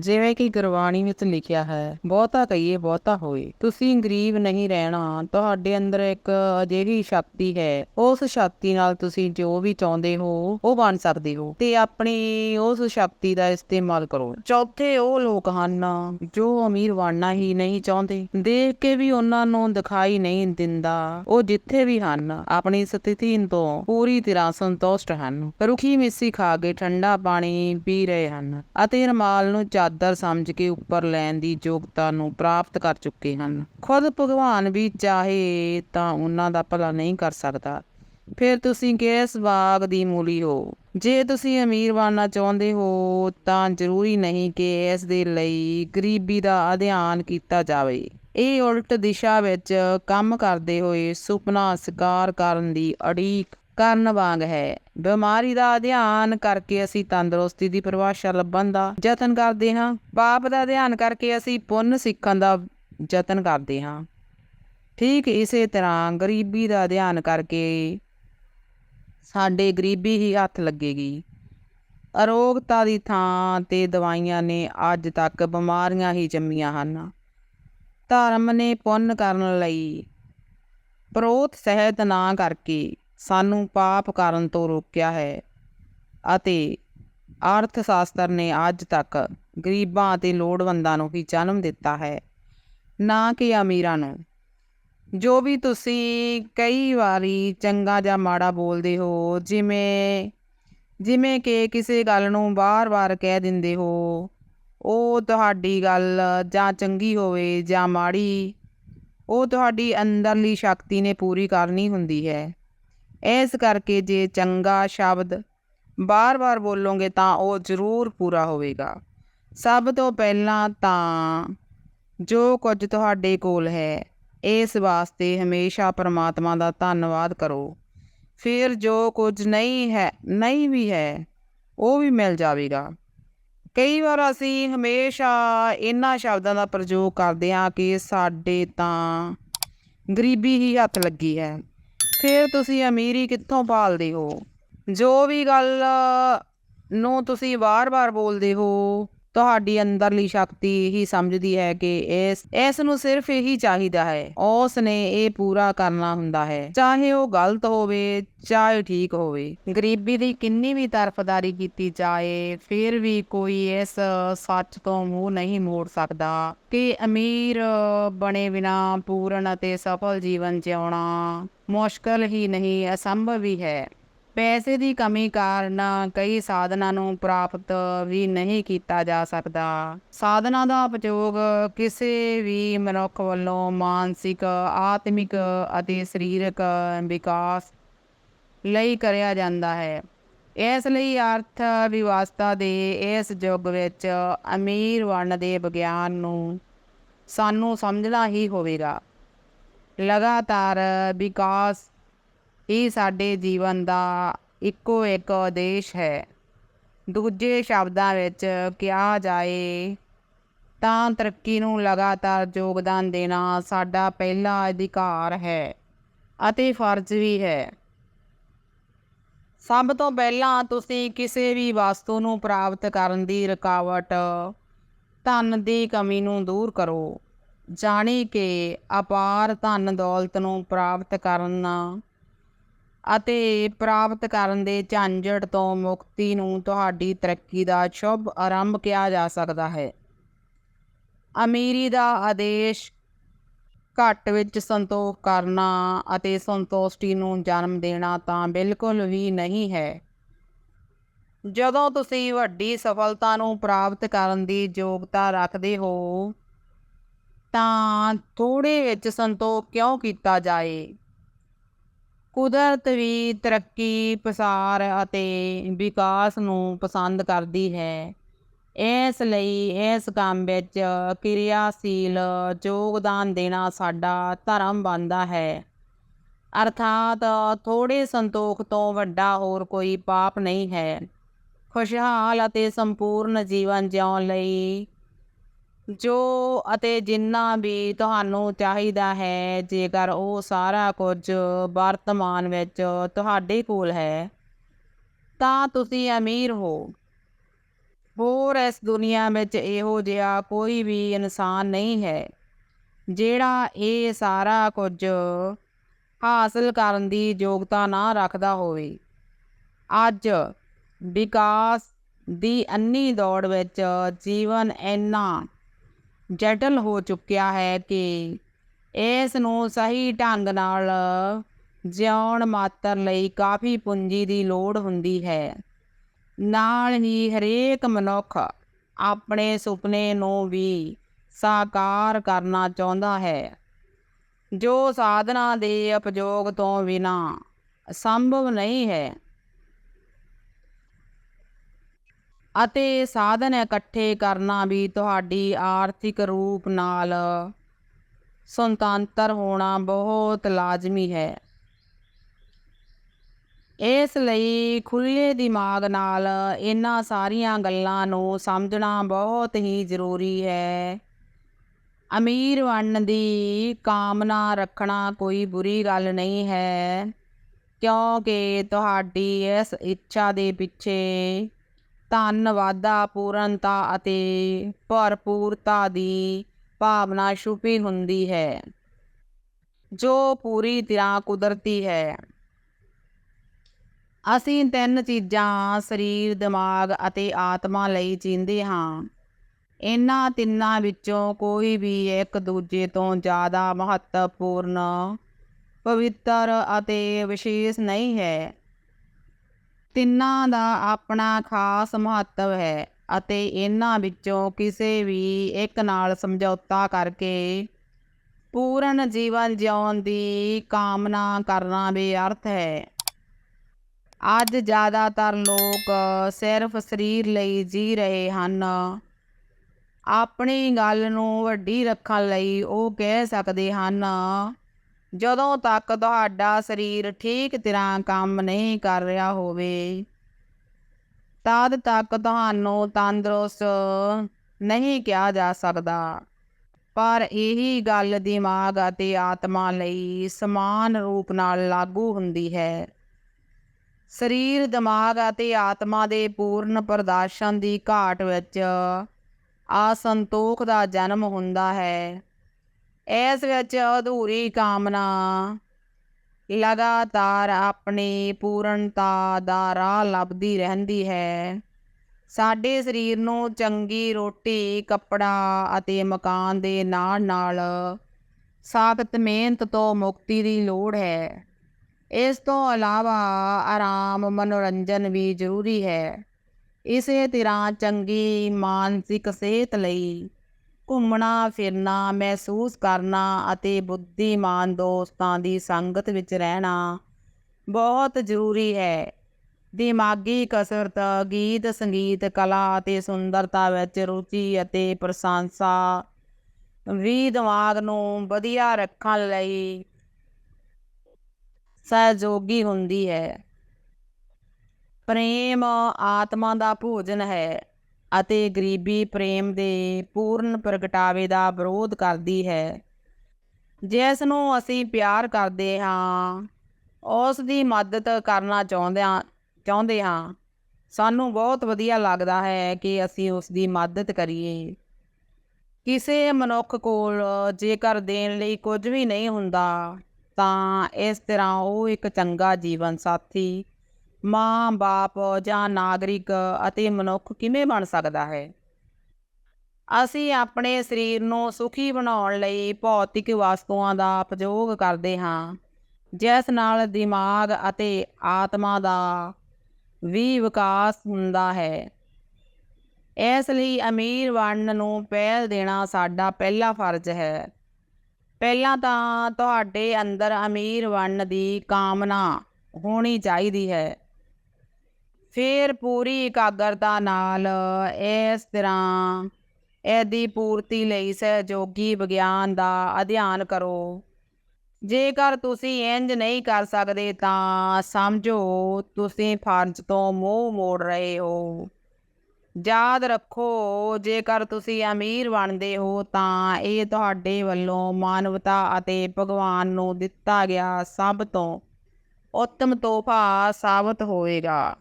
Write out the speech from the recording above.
ਜਿਵੇਂ ਕਿ ਗੁਰਬਾਣੀ ਵਿੱਚ ਲਿਖਿਆ ਹੈ, ਬਹੁਤਾ ਕਹੀਏ ਬਹੁਤਾ ਹੋਏ। ਤੁਸੀਂ ਗਰੀਬ ਨਹੀਂ ਰਹਿਣਾ, ਤੁਹਾਡੇ ਅੰਦਰ ਇੱਕ ਅਜਿਹੀ ਸ਼ਕਤੀ ਹੈ, ਉਸ ਸ਼ਕਤੀ ਨਾਲ ਤੁਸੀਂ ਜੋ ਵੀ ਚਾਹੁੰਦੇ ਹੋ, ਉਹ ਬਣ ਸਕਦੇ ਹੋ। ਤੇ ਆਪਣੀ ਉਸ ਸ਼ਕਤੀ ਦਾ ਇਸਤੇਮਾਲ ਕਰੋ। ਚੌਥੇ ਉਹ ਲੋਕ ਹਨ ਜੋ ਅਮੀਰ ਬਣਨਾ ਹੀ ਨਹੀਂ ਚਾਹੁੰਦੇ। ਦੇਖ ਕੇ ਵੀ ਉਹਨਾਂ ਨੂੰ ਦਿਖਾਈ ਨਹੀਂ ਦਿੰਦਾ। ਉਹ ਜਿੱਥੇ ਵੀ ਹਨ, ਆਪਣੀ ਸਥਿਤੀ ਤੋਂ ਪੂਰੀ ਤਰ੍ਹਾਂ ਸੰਤੁਸ਼ਟ ਹਨ। ਰੁਖੀ ਮਿੱਸੀ ਖਾ ਕੇ ਠੰਡਾ ਪਾਣੀ ਪੀ ਰਹੇ ਹਨ ਅਤੇ ਰਮਾਲ ਨੂੰ ਚਾਦਰ ਸਮਝ ਕੇ ਉੱਪਰ ਲੈਣ ਦੀ ਯੋਗਤਾ ਨੂੰ ਪ੍ਰਾਪਤ ਕਰ ਚੁੱਕੇ ਹਨ। ਖੁਦ ਭਗਵਾਨ ਵੀ ਚਾਹੇ ਤਾਂ ਉਹਨਾਂ ਦਾ ਭਲਾ ਨਹੀਂ ਕਰ ਸਕਦਾ। ਫਿਰ ਤੁਸੀਂ ਕਿਸ ਬਾਗ ਦੀ ਮੂਲੀ ਹੋ? ਜੇ ਤੁਸੀਂ ਅਮੀਰ ਬਣਨਾ ਚਾਹੁੰਦੇ ਹੋ, ਤਾਂ ਜ਼ਰੂਰੀ ਨਹੀਂ ਕਿ ਇਸ ਦੇ ਲਈ ਗਰੀਬੀ ਦਾ ਅਧਿਐਨ ਕੀਤਾ ਜਾਵੇ। ਇਹ ਉਲਟ ਦਿਸ਼ਾ ਵਿੱਚ ਕੰਮ ਕਰਦੇ ਹੋਏ ਸੁਪਨਾ ਸਾਕਾਰ ਕਰਨ ਦੀ ਅੜੀਕ ਕਰਨ ਵਾਂਗ ਹੈ। ਬਿਮਾਰੀ ਦਾ ਅਧਿਐਨ ਕਰਕੇ ਅਸੀਂ ਤੰਦਰੁਸਤੀ ਦੀ ਪਰਿਭਾਸ਼ਾ ਲੱਭਣ ਦਾ ਯਤਨ ਕਰਦੇ ਹਾਂ। ਪਾਪ ਦਾ ਅਧਿਐਨ ਕਰਕੇ ਅਸੀਂ ਪੁੰਨ ਸਿੱਖਣ ਦਾ ਯਤਨ ਕਰਦੇ ਹਾਂ। ਠੀਕ ਇਸੇ ਤਰ੍ਹਾਂ ਗਰੀਬੀ ਦਾ ਅਧਿਐਨ ਕਰਕੇ ਸਾਡੇ ਗਰੀਬੀ ਹੀ ਹੱਥ ਲੱਗੇਗੀ। ਅਰੋਗਤਾ ਦੀ ਥਾਂ ਤੇ ਦਵਾਈਆਂ ਨੇ ਅੱਜ ਤੱਕ ਬਿਮਾਰੀਆਂ ਹੀ ਜੰਮੀਆਂ ਹਨ। ਧਰਮ ਨੇ ਪੁੰਨ ਕਰਨ ਲਈ ਪ੍ਰੋਤ ਸਹਿਤ ਨਾ ਕਰਕੇ ਸਾਨੂੰ ਪਾਪ ਕਰਨ ਤੋਂ ਰੋਕਿਆ ਹੈ ਅਤੇ ਅਰਥ ਸ਼ਾਸਤਰ ਨੇ ਅੱਜ ਤੱਕ ਗਰੀਬਾਂ ਅਤੇ ਲੋੜਵੰਦਾਂ ਨੂੰ ਹੀ ਜਨਮ ਦਿੱਤਾ ਹੈ। ਨਾ ਕਿ ਅਮੀਰਾਂ ਨੂੰ। ਜੋ ਵੀ ਤੁਸੀਂ ਕਈ ਵਾਰੀ ਚੰਗਾ ਜਾਂ ਮਾੜਾ ਬੋਲਦੇ ਹੋ, ਜਿਵੇਂ ਜਿਵੇਂ ਕਿ ਕਿਸੇ ਗੱਲ ਨੂੰ ਬਾਰ-ਬਾਰ ਕਹਿ ਦਿੰਦੇ ਹੋ, ਉਹ ਤੁਹਾਡੀ ਗੱਲ ਜਾਂ ਚੰਗੀ ਹੋਵੇ ਜਾਂ ਮਾੜੀ, ਉਹ ਤੁਹਾਡੀ ਅੰਦਰਲੀ ਸ਼ਕਤੀ ਨੇ ਪੂਰੀ ਕਰਨੀ ਹੁੰਦੀ ਹੈ। ਇਸ ਕਰਕੇ ਜੇ ਚੰਗਾ ਸ਼ਬਦ ਬਾਰ-ਬਾਰ ਬੋਲੋਗੇ ਤਾਂ ਉਹ ਜ਼ਰੂਰ ਪੂਰਾ ਹੋਵੇਗਾ। ਸਭ ਤੋਂ ਪਹਿਲਾਂ ਤਾਂ ਜੋ ਕੁਝ ਤੁਹਾਡੇ ਕੋਲ ਹੈ, ਇਸ ਵਾਸਤੇ ਹਮੇਸ਼ਾ ਪਰਮਾਤਮਾ ਦਾ ਧੰਨਵਾਦ ਕਰੋ। ਫਿਰ ਜੋ ਕੁਝ ਨਹੀਂ ਹੈ, ਨਹੀਂ ਵੀ ਹੈ, ਉਹ ਵੀ ਮਿਲ ਜਾਵੇਗਾ। ਕਈ ਵਾਰ ਅਸੀਂ ਹਮੇਸ਼ਾ ਇਹਨਾਂ ਸ਼ਬਦਾਂ ਦਾ ਪ੍ਰਯੋਗ ਕਰਦੇ ਹਾਂ ਕਿ ਸਾਡੇ ਤਾਂ ਗਰੀਬੀ ਹੀ ਹੱਥ ਲੱਗੀ ਹੈ। ਫਿਰ ਤੁਸੀਂ ਅਮੀਰੀ ਕਿੱਥੋਂ ਪਾਲਦੇ ਹੋ? ਜੋ ਵੀ ਗੱਲ ਨੂੰ ਤੁਸੀਂ ਵਾਰ-ਵਾਰ ਬੋਲਦੇ ਹੋ। ਤੁਹਾਡੀ ਅੰਦਰਲੀ ਸ਼ਕਤੀ ਹੀ ਸਮਝਦੀ ਹੈ ਕਿ ਇਸ ਇਸ ਨੂੰ ਸਿਰਫ ਇਹੀ ਚਾਹੀਦਾ ਹੈ। ਉਸ ਨੇ ਇਹ ਪੂਰਾ ਕਰਨਾ ਹੁੰਦਾ ਹੈ। ਚਾਹੇ ਉਹ ਗਲਤ ਹੋਵੇ, ਚਾਹੇ ਠੀਕ ਹੋਵੇ। ਗਰੀਬੀ ਦੀ ਕਿੰਨੀ ਵੀ ਤਰਫਦਾਰੀ ਕੀਤੀ ਜਾਏ, ਫਿਰ ਵੀ ਕੋਈ ਇਸ ਸੱਚ ਤੋਂ ਮੂੰਹ ਨਹੀਂ ਮੋੜ ਸਕਦਾ ਕਿ ਅਮੀਰ ਬਣੇ ਬਿਨਾ ਪੂਰਨ ਅਤੇ ਸਫਲ ਜੀਵਨ ਜਿਉਣਾ ਮੁਸ਼ਕਲ ਹੀ ਨਹੀਂ, ਅਸੰਭਵ ਹੀ ਹੈ। ਪੈਸੇ ਦੀ ਕਮੀ ਕਾਰਨ ਕਈ ਸਾਧਨਾਂ ਨੂੰ ਪ੍ਰਾਪਤ ਵੀ ਨਹੀਂ ਕੀਤਾ ਜਾ ਸਕਦਾ। ਸਾਧਨਾਂ ਦਾ ਉਪਯੋਗ ਕਿਸੇ ਵੀ ਮਨੁੱਖ ਵੱਲੋਂ ਮਾਨਸਿਕ, ਆਤਮਿਕ ਅਤੇ ਸਰੀਰਕ ਵਿਕਾਸ ਲਈ ਕਰਿਆ ਜਾਂਦਾ ਹੈ। ਇਸ ਲਈ ਅਰਥ ਵਿਵਸਥਾ ਦੇ ਇਸ ਯੁੱਗ ਵਿੱਚ ਅਮੀਰ ਬਣਨ ਦੇ ਵਿਗਿਆਨ ਨੂੰ ਸਾਨੂੰ ਸਮਝਣਾ ਹੀ ਹੋਵੇਗਾ। ਲਗਾਤਾਰ ਵਿਕਾਸ ਹੀ ਸਾਡੇ ਜੀਵਨ ਦਾ ਇੱਕੋ ਇੱਕ ਉਦੇਸ਼ ਹੈ। ਦੂਜੇ ਸ਼ਬਦਾਂ ਵਿੱਚ ਕਿਹਾ ਜਾਏ ਤਾਂ ਤਰੱਕੀ ਨੂੰ ਲਗਾਤਾਰ ਯੋਗਦਾਨ ਦੇਣਾ ਸਾਡਾ ਪਹਿਲਾ ਅਧਿਕਾਰ ਹੈ ਅਤੇ ਫਰਜ਼ ਵੀ ਹੈ। ਸਭ ਤੋਂ ਪਹਿਲਾਂ ਤੁਸੀਂ ਕਿਸੇ ਵੀ ਵਸਤੂ ਨੂੰ ਪ੍ਰਾਪਤ ਕਰਨ ਦੀ ਰੁਕਾਵਟ, ਧਨ ਦੀ ਕਮੀ ਨੂੰ ਦੂਰ ਕਰੋ, ਜਾਣੀ ਕਿ ਅਪਾਰ ਧਨ ਦੌਲਤ ਨੂੰ ਪ੍ਰਾਪਤ ਕਰਨਾ ਅਤੇ ਪ੍ਰਾਪਤ ਕਰਨ ਦੇ ਝੰਜਟ ਤੋਂ ਮੁਕਤੀ ਨੂੰ ਤੁਹਾਡੀ ਤਰੱਕੀ ਦਾ ਸ਼ੁਭ ਆਰੰਭ ਕਿਹਾ ਜਾ ਸਕਦਾ ਹੈ। ਅਮੀਰੀ ਦਾ ਆਦੇਸ਼ ਘੱਟ ਵਿੱਚ ਸੰਤੋਖ ਕਰਨਾ ਅਤੇ ਸੰਤੁਸ਼ਟੀ ਨੂੰ ਜਨਮ ਦੇਣਾ ਤਾਂ ਬਿਲਕੁਲ ਵੀ ਨਹੀਂ ਹੈ। ਜਦੋਂ ਤੁਸੀਂ ਵੱਡੀ ਸਫਲਤਾ ਨੂੰ ਪ੍ਰਾਪਤ ਕਰਨ ਦੀ ਯੋਗਤਾ ਰੱਖਦੇ ਹੋ, ਤਾਂ ਥੋੜੇ ਵਿੱਚ ਸੰਤੋਖ ਕਿਉਂ ਕੀਤਾ ਜਾਏ? ਕੁਦਰਤ ਵੀ ਤਰੱਕੀ, ਪਸਾਰ ਅਤੇ ਵਿਕਾਸ ਨੂੰ ਪਸੰਦ ਕਰਦੀ ਹੈ। ਇਸ ਲਈ ਇਸ ਕੰਮ ਵਿੱਚ ਕਿਰਿਆਸ਼ੀਲ ਯੋਗਦਾਨ ਦੇਣਾ ਸਾਡਾ ਧਰਮ ਬਣਦਾ ਹੈ। ਅਰਥਾਤ ਥੋੜੇ ਸੰਤੋਖ ਤੋਂ ਵੱਡਾ ਹੋਰ ਕੋਈ ਪਾਪ ਨਹੀਂ ਹੈ। ਖੁਸ਼ਹਾਲ ਅਤੇ ਸੰਪੂਰਨ ਜੀਵਨ ਜਿਉਣ ਲਈ ਜੋ ਅਤੇ ਜਿੰਨਾ ਵੀ ਤੁਹਾਨੂੰ ਚਾਹੀਦਾ ਹੈ, ਜੇਕਰ ਉਹ ਸਾਰਾ ਕੁਝ ਵਰਤਮਾਨ ਵਿੱਚ ਤੁਹਾਡੇ ਕੋਲ ਹੈ, ਤਾਂ ਤੁਸੀਂ ਅਮੀਰ ਹੋ। ਹੋਰ ਇਸ ਦੁਨੀਆ ਵਿੱਚ ਇਹੋ ਜਿਹਾ ਕੋਈ ਵੀ ਇਨਸਾਨ ਨਹੀਂ ਹੈ, ਜਿਹੜਾ ਇਹ ਸਾਰਾ ਕੁਝ ਹਾਸਲ ਕਰਨ ਦੀ ਯੋਗਤਾ ਨਾ ਰੱਖਦਾ ਹੋਵੇ। ਅੱਜ ਵਿਕਾਸ ਦੀ ਅੰਨੀ ਦੌੜ ਵਿੱਚ ਜੀਵਨ ਇੰਨਾ ਜਟਲ ਹੋ ਚੁੱਕਿਆ ਹੈ ਕਿ ਇਸ ਨੂੰ ਸਹੀ ਢੰਗ ਨਾਲ ਜਿਉਣ ਮਾਤਰ ਲਈ ਕਾਫੀ ਪੂੰਜੀ ਦੀ ਲੋੜ ਹੁੰਦੀ ਹੈ। ਨਾਲ ਹੀ ਹਰੇਕ ਮਨੁੱਖ ਆਪਣੇ ਸੁਪਨੇ ਨੂੰ ਵੀ ਸਾਕਾਰ ਕਰਨਾ ਚਾਹੁੰਦਾ ਹੈ, ਜੋ ਸਾਧਨਾ ਦੇ ਉਪਯੋਗ ਤੋਂ ਬਿਨਾ ਸੰਭਵ ਨਹੀਂ ਹੈ। ਅਤੇ ਸਾਧਨ ਇਕੱਠੇ ਕਰਨਾ ਵੀ ਤੁਹਾਡੀ ਆਰਥਿਕ ਰੂਪ ਨਾਲ ਸੁਤੰਤਰ ਹੋਣਾ ਬਹੁਤ ਲਾਜ਼ਮੀ ਹੈ। ਇਸ ਲਈ ਖੁੱਲੇ ਦਿਮਾਗ ਨਾਲ ਇਹਨਾਂ ਸਾਰੀਆਂ ਗੱਲਾਂ ਨੂੰ ਸਮਝਣਾ ਬਹੁਤ ਹੀ ਜ਼ਰੂਰੀ ਹੈ। ਅਮੀਰ ਬਣਨ ਦੀ ਕਾਮਨਾ ਰੱਖਣਾ ਕੋਈ ਬੁਰੀ ਗੱਲ ਨਹੀਂ ਹੈ, ਕਿਉਂਕਿ ਤੁਹਾਡੀ ਇਸ ਇੱਛਾ ਦੇ ਪਿੱਛੇ ਧਨ ਵਾਧਾ, ਪੂਰਨਤਾ ਅਤੇ ਭਰਪੂਰਤਾ ਦੀ ਭਾਵਨਾ ਛੁਪੀ ਹੁੰਦੀ ਹੈ, ਜੋ ਪੂਰੀ ਤਰ੍ਹਾਂ ਕੁਦਰਤੀ ਹੈ। ਅਸੀਂ ਤਿੰਨ ਚੀਜ਼ਾਂ, ਸਰੀਰ, ਦਿਮਾਗ ਅਤੇ ਆਤਮਾ ਲਈ ਜੀਂਦੇ ਹਾਂ। ਇਹਨਾਂ ਤਿੰਨਾਂ ਵਿੱਚੋਂ ਕੋਈ ਵੀ ਇੱਕ ਦੂਜੇ ਤੋਂ ਜ਼ਿਆਦਾ ਮਹੱਤਵਪੂਰਨ, ਪਵਿੱਤਰ ਅਤੇ ਵਿਸ਼ੇਸ਼ ਨਹੀਂ ਹੈ। ਤਿੰਨਾਂ ਦਾ ਆਪਣਾ ਖਾਸ ਮਹੱਤਵ ਹੈ ਅਤੇ ਇਹਨਾਂ ਵਿੱਚੋਂ ਕਿਸੇ ਵੀ ਇੱਕ ਨਾਲ ਸਮਝੌਤਾ ਕਰਕੇ ਪੂਰਨ ਜੀਵਨ ਜਿਉਣ ਦੀ ਕਾਮਨਾ ਕਰਨਾ ਬੇਅਰਥ ਹੈ। ਅੱਜ ਜ਼ਿਆਦਾਤਰ ਲੋਕ ਸਿਰਫ ਸਰੀਰ ਲਈ ਜੀ ਰਹੇ ਹਨ। ਆਪਣੀ ਗੱਲ ਨੂੰ ਵੱਡੀ ਰੱਖਣ ਲਈ ਉਹ ਕਹਿ ਸਕਦੇ ਹਨ ਜਦੋਂ ਤੱਕ ਤੁਹਾਡਾ ਸਰੀਰ ਠੀਕ ਤਰ੍ਹਾਂ ਕੰਮ ਨਹੀਂ ਕਰ ਰਿਹਾ ਹੋਵੇ, ਤਦ ਤੱਕ ਤੁਹਾਨੂੰ ਤੰਦਰੁਸਤ ਨਹੀਂ ਕਿਹਾ ਜਾ ਸਕਦਾ। ਪਰ ਇਹੀ ਗੱਲ ਦਿਮਾਗ ਅਤੇ ਆਤਮਾ ਲਈ ਸਮਾਨ ਰੂਪ ਨਾਲ ਲਾਗੂ ਹੁੰਦੀ ਹੈ। ਸਰੀਰ, ਦਿਮਾਗ ਅਤੇ ਆਤਮਾ ਦੇ ਪੂਰਨ ਪ੍ਰਦਰਸ਼ਨ ਦੀ ਘਾਟ ਵਿੱਚ ਅਸੰਤੋਖ ਦਾ ਜਨਮ ਹੁੰਦਾ ਹੈ। ਇਸ ਵਿੱਚ ਅਧੂਰੀ ਕਾਮਨਾ। ਲਗਾਤਾਰ ਆਪਣੀ ਪੂਰਨਤਾ ਦਾ ਰਾਹ ਲੱਭਦੀ ਰਹਿੰਦੀ ਹੈ। ਸਾਡੇ ਸਰੀਰ ਨੂੰ ਚੰਗੀ ਰੋਟੀ, ਕੱਪੜਾ ਅਤੇ ਮਕਾਨ ਦੇ ਨਾਲ ਨਾਲ ਸਖਤ ਮਿਹਨਤ ਤੋਂ ਮੁਕਤੀ ਦੀ ਲੋੜ ਹੈ। ਇਸ ਤੋਂ ਇਲਾਵਾ ਆਰਾਮ, ਮਨੋਰੰਜਨ ਵੀ ਜ਼ਰੂਰੀ ਹੈ। ਇਸੇ ਤਰ੍ਹਾਂ ਚੰਗੀ ਮਾਨਸਿਕ ਸਿਹਤ ਲਈ ਘੁੰਮਣਾ, ਫਿਰਨਾ, ਮਹਿਸੂਸ ਕਰਨਾ ਅਤੇ ਬੁੱਧੀਮਾਨ ਦੋਸਤਾਂ ਦੀ ਸੰਗਤ ਵਿੱਚ ਰਹਿਣਾ ਬਹੁਤ ਜ਼ਰੂਰੀ ਹੈ। ਦਿਮਾਗੀ ਕਸਰਤ, ਗੀਤ, ਸੰਗੀਤ, ਕਲਾ ਅਤੇ ਸੁੰਦਰਤਾ ਵਿੱਚ ਰੁਚੀ ਅਤੇ ਪ੍ਰਸ਼ੰਸਾ ਵੀ ਦਿਮਾਗ ਨੂੰ ਵਧੀਆ ਰੱਖਣ ਲਈ ਸਹਿਯੋਗੀ ਹੁੰਦੀ ਹੈ। ਪ੍ਰੇਮ ਆਤਮਾ ਦਾ ਭੋਜਨ ਹੈ। ਅਤੇ ਗਰੀਬੀ ਪ੍ਰੇਮ ਦੇ ਪੂਰਨ ਪ੍ਰਗਟਾਵੇ ਦਾ ਵਿਰੋਧ ਕਰਦੀ ਹੈ। ਜਿਸ ਨੂੰ ਅਸੀਂ ਪਿਆਰ ਕਰਦੇ ਹਾਂ, ਉਸ ਦੀ ਮਦਦ ਕਰਨਾ ਚਾਹੁੰਦੇ ਹਾਂ ਚਾਹੁੰਦੇ ਹਾਂ। ਸਾਨੂੰ ਬਹੁਤ ਵਧੀਆ ਲੱਗਦਾ ਹੈ ਕਿ ਅਸੀਂ ਉਸ ਦੀ ਮਦਦ ਕਰੀਏ। ਕਿਸੇ ਮਨੁੱਖ ਕੋਲ ਜੇਕਰ ਦੇਣ ਲਈ ਕੁਝ ਵੀ ਨਹੀਂ ਹੁੰਦਾ, ਤਾਂ ਇਸ ਤਰ੍ਹਾਂ ਉਹ ਇੱਕ ਚੰਗਾ ਜੀਵਨ ਸਾਥੀ ਮਾਂ, ਬਾਪ ਜਾਂ ਨਾਗਰਿਕ ਅਤੇ ਮਨੁੱਖ ਕਿਵੇਂ ਬਣ ਸਕਦਾ ਹੈ? ਅਸੀਂ ਆਪਣੇ ਸਰੀਰ ਨੂੰ ਸੁਖੀ ਬਣਾਉਣ ਲਈ ਭੌਤਿਕ ਵਸਤੂਆਂ ਦਾ ਉਪਯੋਗ ਕਰਦੇ ਹਾਂ, ਜਿਸ ਨਾਲ ਦਿਮਾਗ ਅਤੇ ਆਤਮਾ ਦਾ ਵੀ ਵਿਕਾਸ ਹੁੰਦਾ ਹੈ। ਇਸ ਲਈ ਅਮੀਰ ਬਣਨ ਨੂੰ ਪਹਿਲ ਦੇਣਾ ਸਾਡਾ ਪਹਿਲਾ ਫਰਜ਼ ਹੈ। ਪਹਿਲਾਂ ਤਾਂ ਤੁਹਾਡੇ ਅੰਦਰ ਅਮੀਰ ਬਣਨ ਦੀ ਕਾਮਨਾ ਹੋਣੀ ਚਾਹੀਦੀ ਹੈ। ਫਿਰ ਪੂਰੀ ਇਕਾਗਰਤਾ ਨਾਲ ਇਸ ਤਰ੍ਹਾਂ ਇਹਦੀ ਪੂਰਤੀ ਲਈ ਸਹਿਯੋਗੀ ਵਿਗਿਆਨ ਦਾ ਅਧਿਐਨ ਕਰੋ। ਜੇਕਰ ਤੁਸੀਂ ਇੰਜ ਨਹੀਂ ਕਰ ਸਕਦੇ ਤਾਂ ਸਮਝੋ ਤੁਸੀਂ ਫਰਜ਼ ਤੋਂ ਮੂੰਹ ਮੋੜ ਰਹੇ ਹੋ। ਯਾਦ ਰੱਖੋ, ਜੇਕਰ ਤੁਸੀਂ ਅਮੀਰ ਬਣਦੇ ਹੋ ਤਾਂ ਇਹ ਤੁਹਾਡੇ ਵੱਲੋਂ ਮਾਨਵਤਾ ਅਤੇ ਭਗਵਾਨ ਨੂੰ ਦਿੱਤਾ ਗਿਆ ਸਭ ਤੋਂ ਉੱਤਮ ਤੋਹਫਾ ਸਾਬਤ ਹੋਵੇਗਾ।